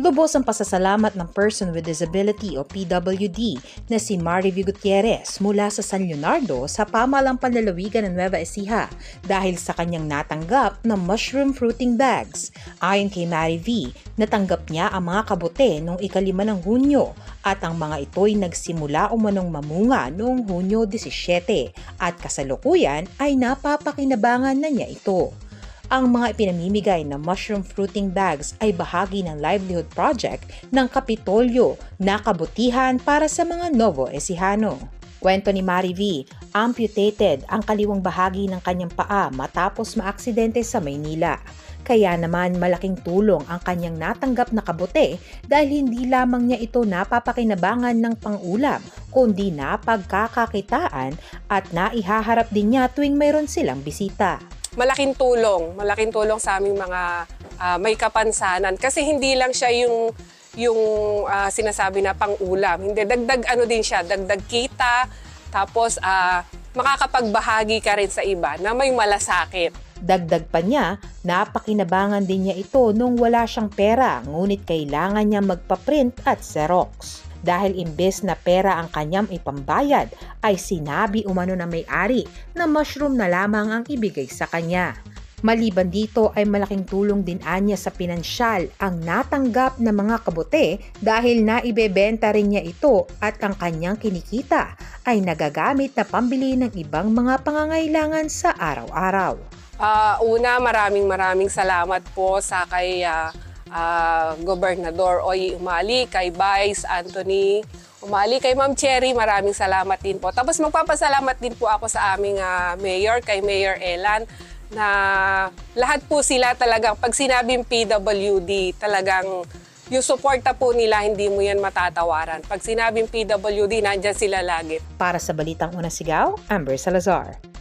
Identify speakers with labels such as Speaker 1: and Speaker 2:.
Speaker 1: Lubos ang pasasalamat ng Person with Disability o PWD na si Marivi Gutierrez mula sa San Leonardo sa pamalang panlalawigan ng Nueva Ecija dahil sa kanyang natanggap na mushroom fruiting bags. Ayon kay Marivi, natanggap niya ang mga kabote noong ikalima ng Hunyo at ang mga ito'y nagsimula umanong mamunga noong Hunyo 17 at kasalukuyan ay napapakinabangan na niya ito. Ang mga ipinamimigay na mushroom fruiting bags ay bahagi ng livelihood project ng Kapitolyo na kabutihan para sa mga Novo Ecijano. Kwento ni Mari V, amputated ang kaliwang bahagi ng kanyang paa matapos maaksidente sa Maynila. Kaya naman malaking tulong ang kanyang natanggap na kabote dahil hindi lamang niya ito napapakinabangan ng pangulam kundi napagkakakitaan at naihaharap din niya tuwing mayroon silang bisita.
Speaker 2: Malaking tulong, malaking tulong sa aming mga ah, may kapansanan kasi hindi lang siya yung yung ah, sinasabi na pang-ulam. Hindi dagdag ano din siya, dagdag kita tapos ah, makakapagbahagi ka rin sa iba na may malasakit.
Speaker 1: Dagdag pa niya, napakinabangan din niya ito nung wala siyang pera ngunit kailangan niya magpaprint at xerox. Dahil imbes na pera ang kanyang ipambayad, ay sinabi umano na may-ari na mushroom na lamang ang ibigay sa kanya. Maliban dito ay malaking tulong din anya sa pinansyal ang natanggap na mga kabote dahil naibebenta rin niya ito at ang kanyang kinikita ay nagagamit na pambili ng ibang mga pangangailangan sa araw-araw.
Speaker 2: Ah, una, maraming maraming salamat po sa kay ah, ah, Gobernador Oy Umali, kay Vice Anthony Umali, kay Ma'am Cherry, maraming salamat din po. Tapos magpapasalamat din po ako sa aming ah, mayor, kay Mayor Elan, na lahat po sila talagang, pag sinabing PWD, talagang yung suporta po nila, hindi mo yan matatawaran. Pag sinabing PWD, nandyan sila lagi.
Speaker 1: Para sa Balitang Unang Sigaw, Amber Salazar.